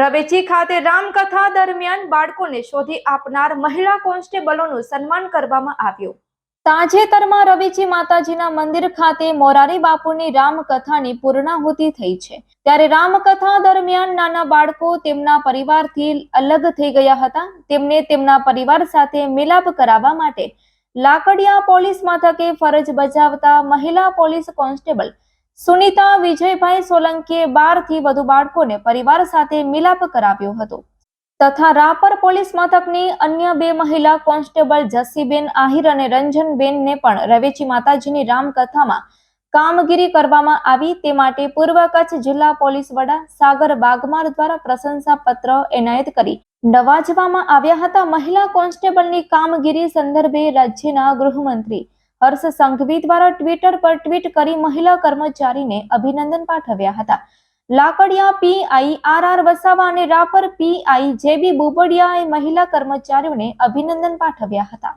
રવેચી ખાતે રામકથા દરમિયાન બાળકોને શોધી આપનાર મહિલા કોન્સ્ટેબલોનું સન્માન કરવામાં આવ્યું. તાજેતરમાં રવેચી માતાજીના મંદિર ખાતે મોરારી બાપુની રામકથાની પૂર્ણાહુતિ થઈ છે. ત્યારે રામકથા દરમિયાન નાના બાળકો તેમના પરિવારથી અલગ થઈ ગયા હતા. તેમને તેમના પરિવાર સાથે મિલાપ કરાવવા માટે લાકડિયા પોલીસ મથકે ફરજ બજાવતા મહિલા પોલીસ કોન્સ્ટેબલ સુનિતા, વિજયભાઈ સોલંકીએ બારથી વધુ બાળકોને પરિવાર સાથે મિલાપ કરાવ્યો હતો. તથા રાપર પોલીસ મથકની અન્ય બે મહિલા, કોન્સ્ટેબલ જસીબેન આહિર અને રંજનબેનને પણ રવેચી માતાજીની રામકથામાં કામગીરી કરવામાં આવી. તે માટે પૂર્વ કચ્છ જિલ્લા પોલીસ વડા સાગર બાગમાર દ્વારા પ્રશંસા પત્ર એનાયત કરી નવાજવામાં આવ્યા હતા. મહિલા કોન્સ્ટેબલની કામગીરી સંદર્ભે રાજ્યના ગૃહમંત્રી હર્ષ સંઘવી દ્વારા ટ્વિટર પર ટ્વીટ કરી મહિલા કર્મચારીને અભિનંદન પાઠવ્યા હતા. Lakadiya PI R R Vasava અને રાપર પીઆઈ જેબી બોબડિયાએ મહિલા કર્મચારીઓને અભિનંદન પાઠવ્યા હતા.